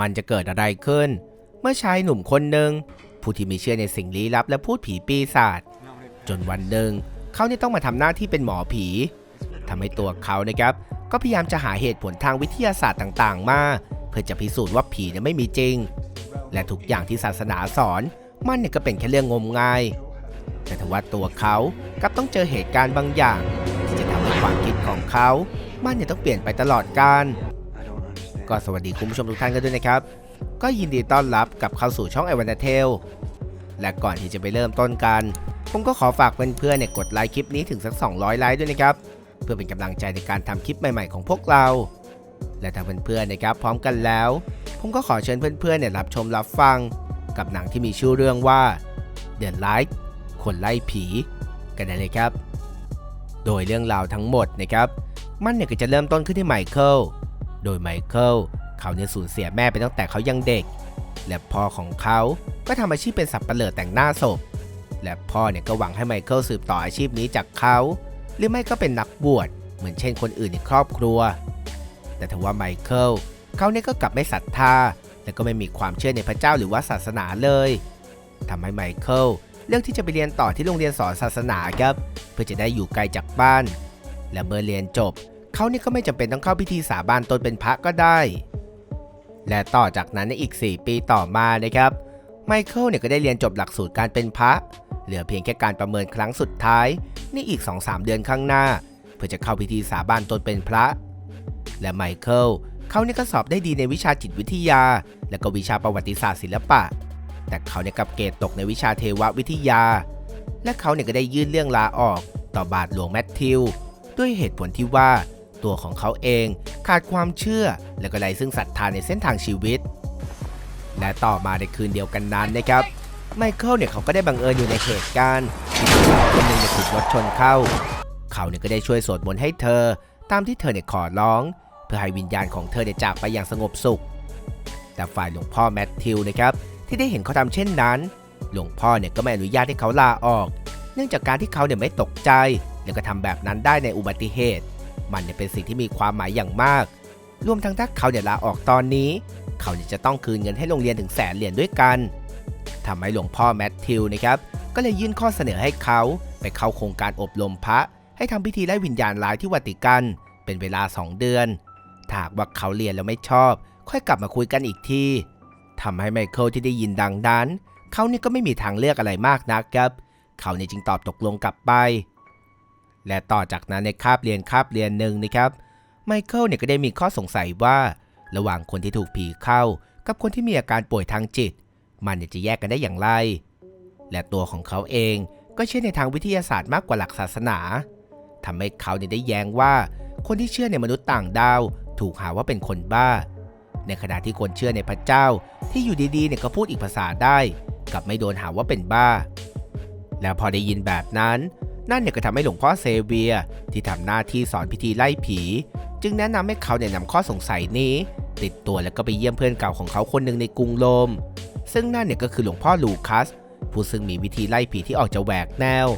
มันจะเกิดอะไรขึ้น เมื่อชายหนุ่มคนหนึ่งผู้ที่มีเชื่อในสิ่งลี้ลับและพูดผีปีศาจจนวันหนึ่งเขาเนี่ยต้องมาทำหน้าที่เป็นหมอผีทำให้ตัวเขานะครับ ก็พยายามจะหาเหตุผลทางวิทยาศาสตร์ต่างๆ มา เพื่อจะพิสูจน์ว่าผีเนี่ยไม่มีจริง และทุกอย่างที่ศาสนาสอนมันเนี่ยก็เป็นแค่เรื่องงมงาย แต่ทว่าตัวเขากลับต้องเจอเหตุการณ์บางอย่างที่จะทำให้ความคิดของเขา มันเนี่ยต้องเปลี่ยนไปตลอดกาล ก็สวัสดีคุณผู้ชมทุกท่านกันด้วยนะครับ ก็ยินดีต้อนรับกับเข้าสู่ช่องไอวันเทลและก่อนที่จะไปเริ่มต้นกัน ผมก็ขอฝากเพื่อนๆเนี่ยกดไลค์คลิปนี้ถึงสัก 200 ไลค์ด้วยนะครับ เพื่อเป็นกำลังใจในการทำคลิปใหม่ๆของพวกเรา และถ้าเพื่อนๆนะครับพร้อมกันแล้ว ผมก็ขอเชิญเพื่อนๆเนี่ยรับชมรับฟัง กับหนังที่มีชื่อเรื่องว่า The Light คนไล่ผีกันได้เลยครับ โดยเรื่องราวทั้งหมดนะครับ มันเนี่ยก็จะเริ่มต้นขึ้นที่ไมเคิล โดยไมเคิลเขาเนี่ยสูญเสียแม่ไปตั้งแต่เขายังเด็ก และพ่อของเขาก็ทำอาชีพเป็นสับเปลือแต่งหน้าศพ และพ่อเนี่ยก็หวังให้ไมเคิลสืบต่ออาชีพนี้จากเขา หรือไม่ก็เป็นนักบวชเหมือนเช่นคนอื่นในครอบครัว แต่ทว่าไมเคิลเขาเนี่ยก็กลับไม่ศรัทธา และก็ไม่มีความเชื่อในพระเจ้าหรือว่าศาสนาเลยทำให้ไมเคิลเลือกที่จะไปเรียนต่อที่โรงเรียนสอนศาสนาครับ เพื่อจะได้อยู่ไกลจากบ้าน และเมื่อเรียนจบ เขานี่ก็ไม่จำเป็นต้องเข้าพิธีสาบานตนเป็นพระก็ได้ และต่อจากนั้นในอีก 4 ปีต่อมานะครับไมเคิลเนี่ยก็ได้เรียนจบหลักสูตรการเป็นพระ เหลือเพียงแค่การประเมินครั้งสุดท้ายในอีก 2-3 เดือนข้างหน้า เพื่อจะเข้าพิธีสาบานตนเป็นพระ และไมเคิลเขาเนี่ยก็สอบได้ดีในวิชาจิตวิทยา และก็วิชาประวัติศาสตร์ศิลปะ แต่เขาเนี่ยกลับเกรดตกในวิชาเทววิทยา และเขาเนี่ยก็ได้ยื่นเรื่องลาออกต่อบาทหลวงแมทธิวด้วยเหตุผลที่ว่า ตัวของเขาเอง ขาดความเชื่อ และก็ไร้ซึ่งศรัทธาในเส้นทางชีวิต และต่อมาในคืนเดียวกันนั้นนะครับไมเคิลเนี่ยเขาก็ได้บังเอิญอยู่ในเหตุการณ์ที่สาวคนหนึ่งถูกรถชนเข้า เขาเนี่ยก็ได้ช่วยสวดมนต์ให้เธอ ตามที่เธอเนี่ยขอร้อง เพื่อให้วิญญาณของเธอเนี่ยจากไปอย่างสงบสุข แต่ฝ่ายหลวงพ่อแมทธิวนะครับที่ได้เห็นเขาทำเช่นนั้น หลวงพ่อเนี่ยก็ไม่อนุญาตให้เขาลาออก เนื่องจากการที่เขาเนี่ยไม่ตกใจ แล้วก็ทำแบบนั้นได้ในอุบัติเหตุ มันเนี่ยเป็นสิ่งที่มีความหมายอย่างมาก รวมทั้งถ้าเขาเนี่ยลาออกตอนนี้ เขาเนี่ยจะต้องคืนเงินให้โรงเรียนถึงแสนเหรียญด้วยกันทำให้หลวงพ่อแมทธิวนะครับ ก็เลยยื่นข้อเสนอให้เขาไปเข้าโครงการอบรมพระ ให้ทำพิธีไล่วิญญาณร้ายที่วัติกัน เป็นเวลา 2 เดือนถาหากว่าเขาเรียนแล้วไม่ชอบ ค่อยกลับมาคุยกันอีกทีทำให้ไมเคิลที่ได้ยินดังนั้น เขานี่ก็ไม่มีทางเลือกอะไรมากนักครับ เขาเนี่ยจึงตอบตกลงกลับไป และต่อจากนั้นในคาบเรียนคาบเรียนหนึ่งนะครับไมเคิลเนี่ยก็ได้มีข้อสงสัยว่า ระหว่างคนที่ถูกผีเข้า กับคนที่มีอาการป่วยทางจิต มันจะแยกกันได้อย่างไร และตัวของเขาเองก็เชื่อในทางวิทยาศาสตร์มากกว่าหลักศาสนาทำให้เขาเนี่ยได้แย้งว่า คนที่เชื่อในมนุษย์ต่างดาว ถูกหาว่าเป็นคนบ้า ในขณะที่คนเชื่อในพระเจ้า ที่อยู่ดีๆเนี่ยก็พูดอีกภาษาได้ กับไม่โดนหาว่าเป็นบ้า แล้วพอได้ยินแบบนั้น นั่นเนี่ยก็ทำให้หลวงพ่อเซเวียร์ที่ทำหน้าที่สอนพิธีไล่ผี จึงแนะนำให้เขาเนี่ยนำข้อสงสัยนี้ ติดตัวแล้วก็ไปเยี่ยมเพื่อนเก่าของเขาคนหนึ่งในกรุงโรมซึ่งนั่นเนี่ยก็คือหลวงพ่อลูคัส ผู้ซึ่งมีวิธีไล่ผีที่ออกจะแหวกแนว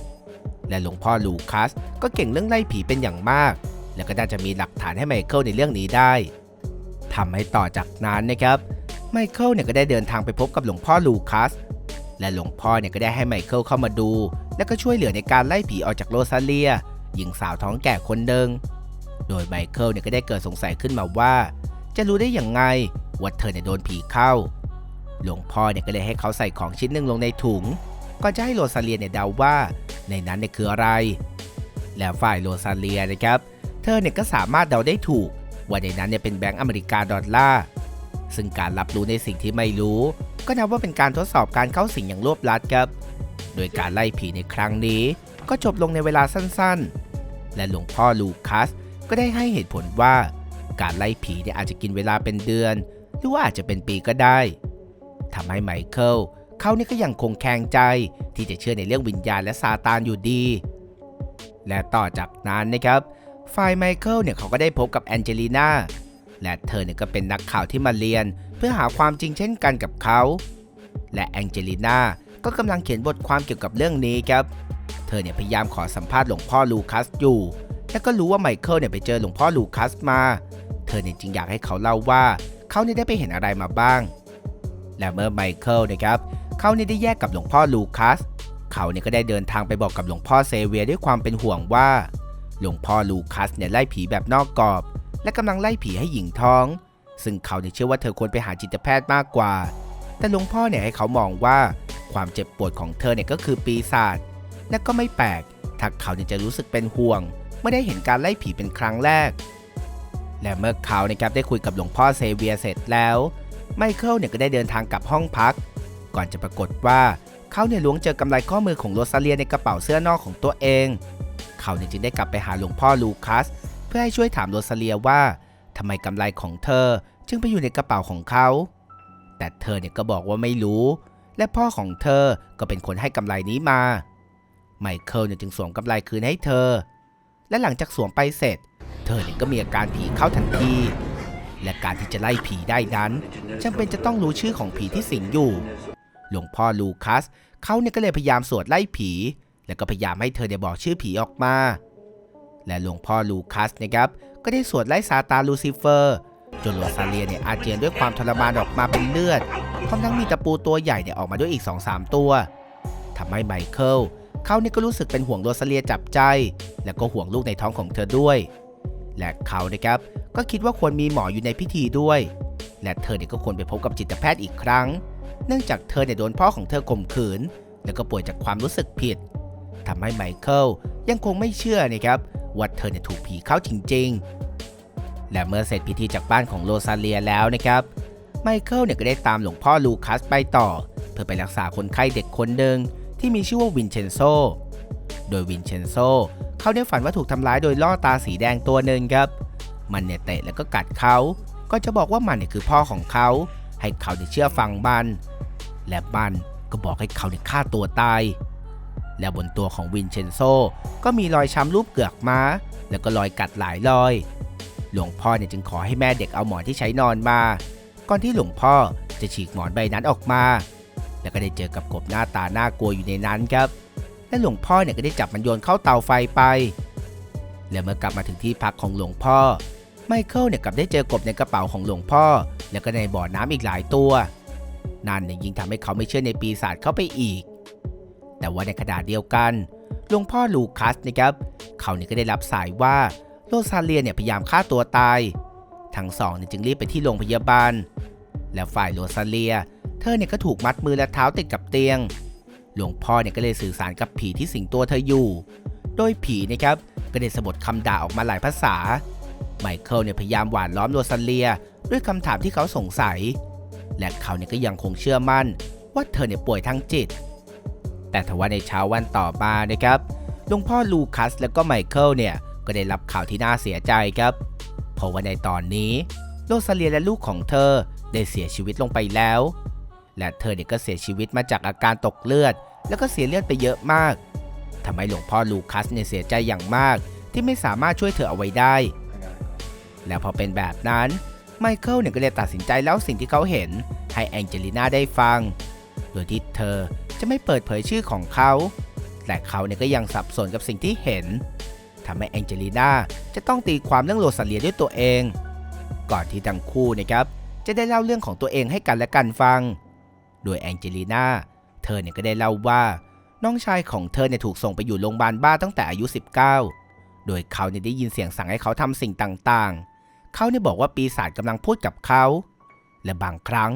และหลวงพ่อลูคัสก็เก่งเรื่องไล่ผีเป็นอย่างมาก และก็น่าจะมีหลักฐานให้ไมเคิลในเรื่องนี้ได้ทำให้ต่อจากนั้นนะครับไมเคิลเนี่ยก็ได้เดินทางไปพบกับหลวงพ่อลูคัส และหลวงพ่อเนี่ยก็ได้ให้ไมเคิลเข้ามาดู และก็ช่วยเหลือในการไล่ผีออกจากโรซาเลีย หญิงสาวท้องแก่คนหนึ่งโดยไมเคิลเนี่ยก็ได้เกิดสงสัยขึ้นมาว่า จะรู้ได้อย่างไงว่าเธอเนี่ยโดนผีเข้า หลวงพ่อเนี่ยก็เลยให้เขาใส่ของชิ้นหนึ่งลงในถุงก่อนจะให้โรซาเลียเนี่ยเดาว่าในนั้นเนี่ยคืออะไร แล้วฝ่ายโรซาเลียนะครับ เธอเนี่ยก็สามารถเดาได้ถูก ว่าในนั้นเนี่ยเป็นแบงก์อเมริกาดอลลาร์ ซึ่งการรับรู้ในสิ่งที่ไม่รู้ ก็นับว่าเป็นการทดสอบการเข้าสิงอย่างรวบลัดครับ โดยการไล่ผีในครั้งนี้ ก็จบลงในเวลาสั้นๆ และหลวงพ่อลูคัสก็ได้ให้เหตุผลว่า การไล่ผีเนี่ยอาจจะกินเวลาเป็นเดือน หรือว่าอาจจะเป็นปีก็ได้ทำให้ไมเคิลเขานี่ก็ยังคงแข็งใจที่จะเชื่อในเรื่องวิญญาณและซาตานอยู่ดี และต่อจากนั้นนะครับฝ่ายไมเคิลเนี่ยเขาก็ได้พบกับแองเจลีนา และเธอเนี่ยก็เป็นนักข่าวที่มาเรียน เพื่อหาความจริงเช่นกันกับเขา และแองเจลีนาก็กำลังเขียนบทความเกี่ยวกับเรื่องนี้ครับ เธอเนี่ยพยายามขอสัมภาษณ์หลวงพ่อลูคัสอยู่ และก็รู้ว่าไมเคิลเนี่ยไปเจอหลวงพ่อลูคัสมา เธอเนี่ยจึงอยากให้เขาเล่าว่าเขาเนี่ยได้ไปเห็นอะไรมาบ้าง และเมื่อไมเคิลนะครับเขาเนี่ยได้แยกกับหลวงพ่อลูคัส เขาเนี่ยก็ได้เดินทางไปบอกกับหลวงพ่อเซเวียด้วยความเป็นห่วงว่า หลวงพ่อลูคัสเนี่ยไล่ผีแบบนอกกรอบ และกำลังไล่ผีให้หญิงท้อง ซึ่งเขาเนี่ยเชื่อว่าเธอควรไปหาจิตแพทย์มากกว่า แต่หลวงพ่อเนี่ยให้เขามองว่าความเจ็บปวดของเธอเนี่ยก็คือปีศาจและก็ไม่แปลกถ้าเขาเนี่ยจะรู้สึกเป็นห่วงเมื่อได้เห็นการไล่ผีเป็นครั้งแรก และเมื่อเขานะครับได้คุยกับหลวงพ่อเซเวียร์เสร็จแล้ว ไมเคิลเนี่ยก็ได้เดินทางกลับห้องพัก ก่อนจะปรากฏว่าเขาเนี่ยล้วงเจอกำไลข้อมือของโรซาเลียในกระเป๋าเสื้อนอกของตัวเอง เขาเนี่ยจึงได้กลับไปหาหลวงพ่อลูคัส พื่อให้ช่วยถามโรซาเลียว่าทำไมกำไลของเธอจึงไปอยู่ในกระเป๋าของเขา แต่เธอเนี่ยก็บอกว่าไม่รู้ และพ่อของเธอก็เป็นคนให้กำไลนี้มา ไมเคิลเนี่ยจึงสวมกำไลคืนให้เธอ และหลังจากสวมไปเสร็จ เธอเนี่ยก็มีอาการผีเข้าทันที และการที่จะไล่ผีได้นั้นจำเป็นจะต้องรู้ชื่อของผีที่สิงอยู่ หลวงพ่อลูคัสเขาเนี่ยก็เลยพยายามสวดไล่ผี แล้วก็พยายามให้เธอเนี่ยบอกชื่อผีออกมา และหลวงพ่อลูคัสนะครับก็ได้สวดไล่ซาตานลูซิเฟอร์ จนโรซาเลียเนี่ยอาเจียนด้วยความทรมานออกมาเป็นเลือดพร้อมทั้งมีตะปูตัวใหญ่เนี่ยออกมาด้วยอีก 2-3 ตัวทำให้ไมเคิลเขาเนี่ยก็รู้สึกเป็นห่วงโรซาเลียจับใจ และก็ห่วงลูกในท้องของเธอด้วย และเขานะครับก็คิดว่าควรมีหมออยู่ในพิธีด้วย และเธอเนี่ยก็ควรไปพบกับจิตแพทย์อีกครั้ง เนื่องจากเธอเนี่ยโดนพ่อของเธอข่มขืน แล้วก็ป่วยจากความรู้สึกผิดทำให้ไมเคิลยังคงไม่เชื่อนะครับ ว่าเธอเนี่ยถูกผีเข้าจริงๆ และเมื่อเสร็จพิธีจากบ้านของโรซาเลียแล้วนะครับไมเคิลเนี่ยก็ได้ตามหลวงพ่อลูคัสไปต่อ เพื่อไปรักษาคนไข้เด็กคนหนึ่งที่มีชื่อว่าวินเชนโซ โดยวินเชนโซเขาได้ฝันว่าถูกทำร้ายโดยล่อตาสีแดงตัวหนึ่งครับ มันเนี่ยเตะแล้วก็กัดเขา ก็จะบอกว่ามันเนี่ยคือพ่อของเขา ให้เขาเนี่ยเชื่อฟังมัน และมันก็บอกให้เขาเนี่ยฆ่าตัวตาย และบนตัวของวินเชนโซ ก็มีรอยช้ำรูปเกือกม้า แล้วก็รอยกัดหลายรอย หลวงพ่อเนี่ยจึงขอให้แม่เด็กเอาหมอนที่ใช้นอนมา ก่อนที่หลวงพ่อจะฉีกหมอนใบนั้นออกมา แล้วก็ได้เจอกับกบหน้าตาน่ากลัวอยู่ในนั้นครับ และหลวงพ่อเนี่ยก็ได้จับมันโยนเข้าเตาไฟไป และเมื่อกลับมาถึงที่พักของหลวงพ่อ ไมเคิลเนี่ยกลับได้เจอกบในกระเป๋าของหลวงพ่อ แล้วก็ในบ่อน้ำอีกหลายตัว นั่นเนี่ยยิ่งทำให้เขาไม่เชื่อในปีศาจเข้าไปอีก แต่ว่าในขณะเดียวกันหลวงพ่อลูคัสนะครับเขาเนี่ยก็ได้รับสายว่าโรซาเลียเนี่ยพยายามฆ่าตัวตาย ทั้งสองเนี่ยจึงรีบไปที่โรงพยาบาล และฝ่ายโรซาเลีย เธอเนี่ยก็ถูกมัดมือและเท้าติดกับเตียง หลวงพ่อเนี่ยก็เลยสื่อสารกับผีที่สิงตัวเธออยู่ โดยผีนะครับก็ได้สะบดคำด่าออกมาหลายภาษา ไมเคิลเนี่ยพยายามหวานล้อมโรซาเลียด้วยคำถามที่เขาสงสัย และเขาเนี่ยก็ยังคงเชื่อมั่นว่าเธอเนี่ยป่วยทางจิต แต่ทว่าในเช้าวันต่อมานะครับหลวงพ่อลูคัสและก็ไมเคิลเนี่ยก็ได้รับข่าวที่น่าเสียใจครับเพราะว่าในตอนนี้โรซาเลียและลูกของเธอได้เสียชีวิตลงไปแล้ว และเธอเนี่ยก็เสียชีวิตมาจากอาการตกเลือด แล้วก็เสียเลือดไปเยอะมากทำให้หลวงพ่อลูคัสเนี่ยเสียใจอย่างมากที่ไม่สามารถช่วยเธอเอาไว้ได้ แล้วพอเป็นแบบนั้นไมเคิลเนี่ยก็เลยตัดสินใจเล่าสิ่งที่เขาเห็นให้แองเจลิน่าได้ฟัง โดยที่เธอ จะไม่เปิดเผยชื่อของเขา แต่เขาเนี่ยก็ยังสับสนกับสิ่งที่เห็นทำให้แองเจลิน่าจะต้องตีความเรื่องโรซาเลียด้วยตัวเอง ก่อนที่ทั้งคู่นะครับจะได้เล่าเรื่องของตัวเองให้กันและกันฟัง โดยแองเจลิน่าเธอเนี่ยก็ได้เล่าว่าน้องชายของเธอเนี่ยถูกส่งไปอยู่โรงพยาบาลบ้าตั้งแต่อายุ 19 โดยเขาเนี่ยได้ยินเสียงสั่งให้เขาทำสิ่งต่างๆ เขาเนี่ยบอกว่าปีศาจกำลังพูดกับเขา และบางครั้ง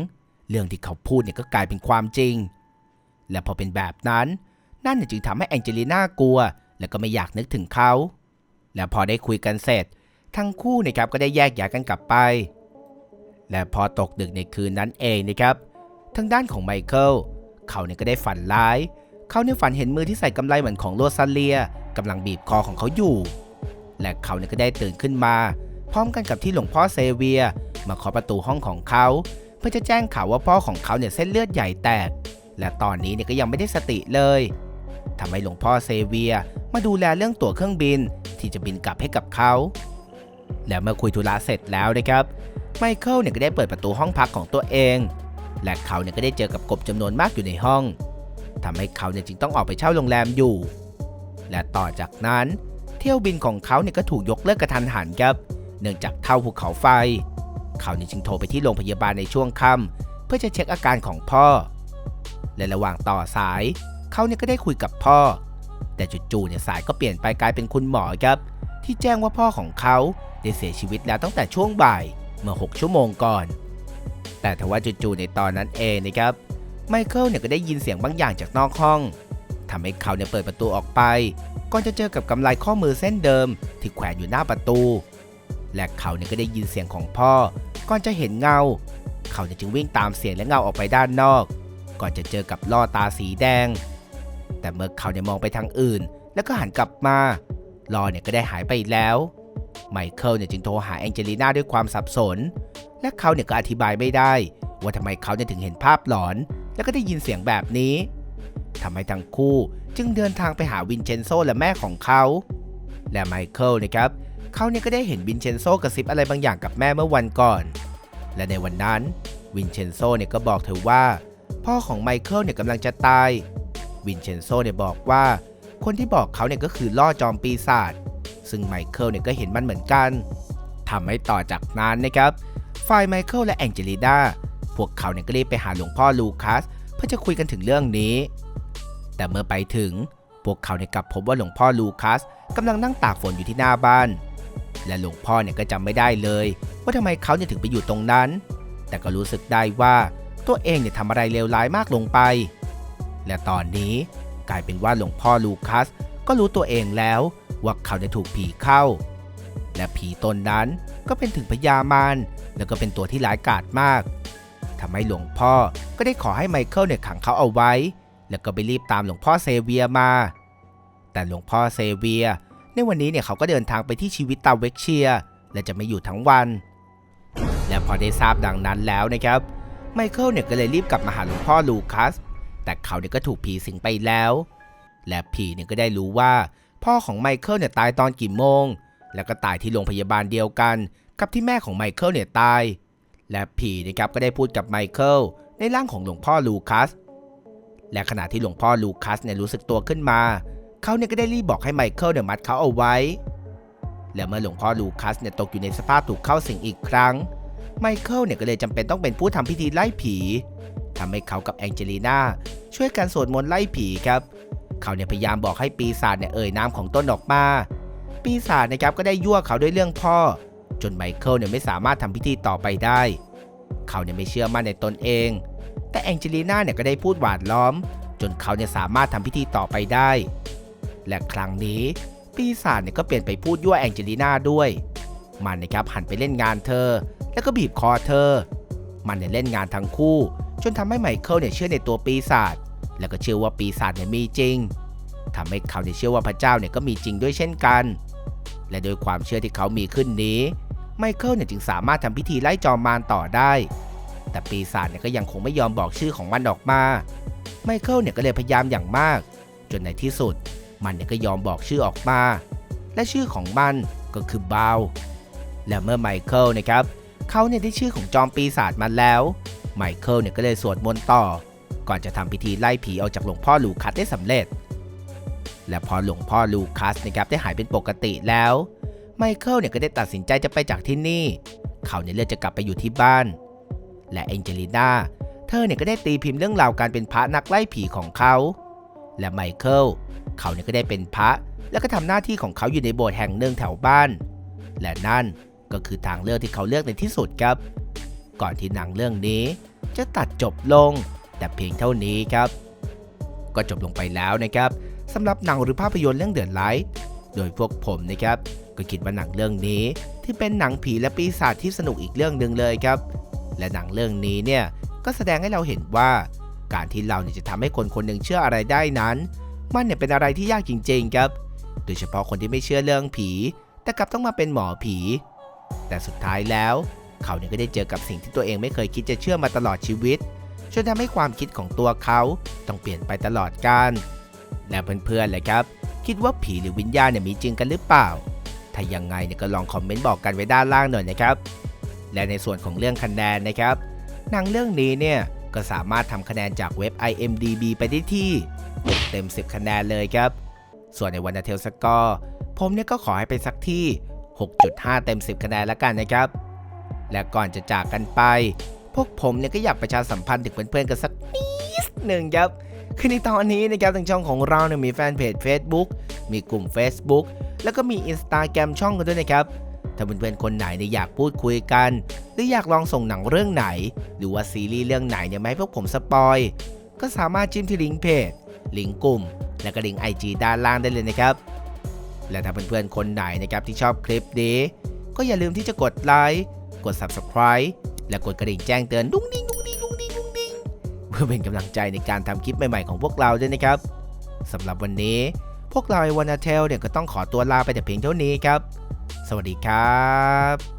เรื่องที่เขาพูดเนี่ยก็กลายเป็นความจริง และพอเป็นแบบนั้น นั่นเนี่ยจึงทำให้แองเจลิน่ากลัว และก็ไม่อยากนึกถึงเขา และพอได้คุยกันเสร็จ ทั้งคู่นะครับก็ได้แยกย้ายกันกลับไป และพอตกดึกในคืนนั้นเองนะครับ ทางด้านของไมเคิลเขาเนี่ยก็ได้ฝันร้าย เขาเนี่ยฝันเห็นมือที่ใส่กำไลเหมือนของโรซาเลียกำลังบีบคอของเขาอยู่ และเขาเนี่ยก็ได้ตื่นขึ้นมา พร้อมกันกับที่หลวงพ่อเซเวีย มาเคาะประตูห้องของเขา เพื่อจะแจ้งข่าวว่าพ่อของเขาเนี่ยเส้นเลือดใหญ่แตก และตอนนี้เนี่ยก็ยังไม่ได้สติเลยทำให้หลวงพ่อเซเวียมาดูแลเรื่องตั๋วเครื่องบินที่จะบินกลับให้กับเขา และเมื่อคุยธุระเสร็จแล้วนะครับ ไมเคิลเนี่ยก็ได้เปิดประตูห้องพักของตัวเอง และเขาเนี่ยก็ได้เจอกับกบจำนวนมากอยู่ในห้องทำให้เขาเนี่ยจึงต้องออกไปเช่าโรงแรมอยู่ และต่อจากนั้นเที่ยวบินของเขาเนี่ยก็ถูกยกเลิกกระทันหันครับ เนื่องจากเท่าภูเขาไฟ เขาเนี่ยจึงโทรไปที่โรงพยาบาลในช่วงค่ำเพื่อจะเช็คอาการของพ่อ และระหว่างต่อสาย เขาเนี่ยก็ได้คุยกับพ่อ แต่จู่ๆเนี่ยสายก็เปลี่ยนไปกลายเป็นคุณหมอครับ ที่แจ้งว่าพ่อของเขาได้เสียชีวิตแล้วตั้งแต่ช่วงบ่ายเมื่อ 6 ชั่วโมงก่อน แต่ทว่าจู่ๆในตอนนั้นเองนะครับไมเคิลเนี่ยก็ได้ยินเสียงบางอย่างจากนอกห้องทำให้เขาเนี่ยเปิดประตูออกไป ก่อนจะเจอกับกำไลข้อมือเส้นเดิมที่แขวนอยู่หน้าประตู และเขาเนี่ยก็ได้ยินเสียงของพ่อ ก่อนจะเห็นเงา เขาเนี่ยจึงวิ่งตามเสียงและเงาออกไปด้านนอก ก่อนจะเจอกับล่อตาสีแดง แต่เมื่อเขาเนี่ยมองไปทางอื่น แล้วก็หันกลับมาลอเนี่ยก็ได้หายไปแล้ว ไมเคิลเนี่ยจึงโทรหาแองเจลีน่าด้วยความสับสน และเขาเนี่ยก็อธิบายไม่ได้ ว่าทำไมเขาเนี่ยถึงเห็นภาพหลอน แล้วก็ได้ยินเสียงแบบนี้ทำให้ทั้งคู่จึงเดินทางไปหาวินเชนโซและแม่ของเขา และไมเคิลนะครับเขาเนี่ยก็ได้เห็นวินเชนโซกระซิบอะไรบางอย่างกับแม่เมื่อวันก่อน และในวันนั้นวินเชนโซเนี่ยก็บอกเธอว่า พ่อของไมเคิลเนี่ยกำลังจะตาย วินเชนโซเนี่ยบอกว่า คนที่บอกเขาเนี่ยก็คือล่อจอมปีศาจ ซึ่งไมเคิลเนี่ยก็เห็นมันเหมือนกัน ทำให้ต่อจากนั้นนะครับ ฝ่ายไมเคิลและแองเจลิน่าพวกเขาเนี่ยก็รีบไปหาหลวงพ่อลูคัส เพื่อจะคุยกันถึงเรื่องนี้ แต่เมื่อไปถึง พวกเขาเนี่ยกลับพบว่าหลวงพ่อลูคัสกำลังนั่งตากฝนอยู่ที่หน้าบ้าน และหลวงพ่อเนี่ยก็จำไม่ได้เลย ว่าทำไมเขาเนี่ยถึงไปอยู่ตรงนั้น แต่ก็รู้สึกได้ว่า ตัวเองเนี่ยทำอะไรเลวร้ายมากลงไป และตอนนี้กลายเป็นว่าหลวงพ่อลูคัสก็รู้ตัวเองแล้วว่าเขาได้ถูกผีเข้า และผีตนนั้นก็เป็นถึงพญามารแล้วก็เป็นตัวที่ร้ายกาจมากทำให้หลวงพ่อก็ได้ขอให้ไมเคิลเนี่ยขังเขาเอาไว้ แล้วก็ไปรีบตามหลวงพ่อเซเวียมา แต่หลวงพ่อเซเวียในวันนี้เนี่ยเขาก็เดินทางไปที่ชีวิตตาเวกเชีย และจะไม่อยู่ทั้งวัน และพอได้ทราบดังนั้นแล้วนะครับ ไมเคิลเนี่ยก็เลยรีบกลับมาหาหลวงพ่อลูคัส แต่เขาเนี่ยก็ถูกผีสิงไปแล้ว และผีเนี่ยก็ได้รู้ว่า พ่อของไมเคิลเนี่ยตายตอนกี่โมง แล้วก็ตายที่โรงพยาบาลเดียวกัน กับที่แม่ของไมเคิลเนี่ยตาย และผีนะครับก็ได้พูดกับไมเคิลในร่างของหลวงพ่อลูคัส และขณะที่หลวงพ่อลูคัสเนี่ยรู้สึกตัวขึ้นมา เขาเนี่ยก็ได้รีบบอกให้ไมเคิลเนี่ยมัดเขาเอาไว้ และเมื่อหลวงพ่อลูคัสเนี่ยตกอยู่ในสภาพถูกเข้าสิงอีกครั้ง ไมเคิลเนี่ยก็เลยจำเป็นต้องเป็นผู้ทำพิธีไล่ผีทำให้เขากับแองเจลีนาช่วยกันสวดมนต์ไล่ผีครับ เขาเนี่ยพยายามบอกให้ปีศาจเนี่ยเอ่ยนามของต้นออกมา ปีศาจนะครับก็ได้ยั่วเขาด้วยเรื่องพ่อ จนไมเคิลเนี่ยไม่สามารถทำพิธีต่อไปได้ เขาเนี่ยไม่เชื่อมั่นในตนเอง แต่แองเจลีนาเนี่ยก็ได้พูดหวานล้อม จนเขาเนี่ยสามารถทำพิธีต่อไปได้ และครั้งนี้ปีศาจเนี่ยก็เปลี่ยนไปพูดยั่วแองเจลีนาด้วย มันนะครับหันไปเล่นงานเธอ แล้วก็บีบคอเธอ มันเนี่ยเล่นงานทั้งคู่ จนทำให้ไมเคิลเนี่ยเชื่อในตัวปีศาจแล้วก็เชื่อว่าปีศาจเนี่ยมีจริงทำให้เขาเนี่ยเชื่อว่าพระเจ้าเนี่ยก็มีจริงด้วยเช่นกัน และโดยความเชื่อที่เขามีขึ้นนี้ไมเคิลเนี่ยจึงสามารถทำพิธีไล่จอมมารต่อได้ แต่ปีศาจเนี่ยก็ยังคงไม่ยอมบอกชื่อของมันออกมา ไมเคิลเนี่ยก็เลยพยายามอย่างมาก จนในที่สุด มันเนี่ยก็ยอมบอกชื่อออกมา และชื่อของมันก็คือบาวและเมื่อไมเคิลนะครับ เขาเนี่ยได้ชื่อของจอมปีศาจมาแล้ว ไมเคิลเนี่ยก็เลยสวดมนต์ต่อ ก่อนจะทำพิธีไล่ผีออกจากหลวงพ่อลูคัสได้สำเร็จ และพอหลวงพ่อลูคัสนะครับได้หายเป็นปกติแล้ว ไมเคิลเนี่ยก็ได้ตัดสินใจจะไปจากที่นี่ เขาเนี่ยเลือกจะกลับไปอยู่ที่บ้าน และแองเจลิน่าเธอเนี่ยก็ได้ตีพิมพ์เรื่องราวการเป็นพระนักไล่ผีของเขา และไมเคิลเขาเนี่ยก็ได้เป็นพระ แล้วก็ทำหน้าที่ของเขาอยู่ในโบสถ์แห่งหนึ่งแถวบ้าน และนั่น ก็คือทางเลือกที่เขาเลือกในที่สุดครับ ก่อนที่หนังเรื่องนี้จะตัดจบลง แต่เพียงเท่านี้ครับ ก็จบลงไปแล้วนะครับสำหรับหนังหรือภาพยนตร์เรื่องเดือดไลท์โดยพวกผมนะครับก็คิดว่าหนังเรื่องนี้ที่เป็นหนังผีและปีศาจที่สนุกอีกเรื่องหนึ่งเลยครับ และหนังเรื่องนี้เนี่ยก็แสดงให้เราเห็นว่า การที่เราเนี่ยจะทำให้คนคนหนึ่งเชื่ออะไรได้นั้น มันเนี่ยเป็นอะไรที่ยากจริงๆครับ โดยเฉพาะคนที่ไม่เชื่อเรื่องผี แต่กลับต้องมาเป็นหมอผี แต่สุดท้ายแล้ว เขาเนี่ยก็ได้เจอกับสิ่งที่ตัวเองไม่เคยคิดจะเชื่อมาตลอดชีวิตจนทำให้ความคิดของตัวเขาต้องเปลี่ยนไปตลอดกาลและเพื่อนๆเลยครับ คิดว่าผีหรือวิญญาณเนี่ยมีจริงกันหรือเปล่า ถ้ายังไงเนี่ยก็ลองคอมเมนต์บอกกันไว้ด้านล่างหน่อยนะครับ และในส่วนของเรื่องคะแนนนะครับหนังเรื่องนี้เนี่ยก็สามารถทำคะแนนจากเว็บ IMDB ไปได้ที่6เต็ม 10 คะแนนเลยครับ ส่วนในวันเทลสกอร์ผมเนี่ยก็ขอให้เป็นสักที่ 6.5 เต็ม 10 คะแนนแล้วกันนะครับ และก่อนจะจากกันไป พวกผมเนี่ยก็อยากประชาสัมพันธ์ถึงเพื่อนๆกันสักนิดหนึ่งครับ คือในตอนนี้นะครับทางช่องของเราเนี่ยมีแฟนเพจ Facebook มีกลุ่ม Facebook แล้วก็มี Instagram ช่องกันด้วยนะครับถ้าเพื่อนๆคนไหนเนี่ยอยากพูดคุยกัน หรืออยากลองส่งหนังเรื่องไหน หรือว่าซีรีส์เรื่องไหนเนี่ยมาให้พวกผมสปอย ก็สามารถจิ้มที่ลิงก์เพจ ลิงก์กลุ่ม และก็ลิงก์ IG ด้านล่างได้เลยนะครับ และถ้าเพื่อนๆคนไหนนะครับที่ชอบคลิปนี้ ก็อย่าลืมที่จะกดไลค์กด Subscribe และกดกระดิ่งแจ้งเตือนดุ้งดิ้งดุ้งดิ้งดุ้งดิ้งดุ้งดิ้งเพื่อเป็นกำลังใจในการทำคลิปใหม่ๆของพวกเราด้วยนะครับสำหรับวันนี้พวกเราไอวานาเทลเนี่ยก็ต้องขอตัวลาไปแต่เพียงเท่านี้ครับ สวัสดีครับ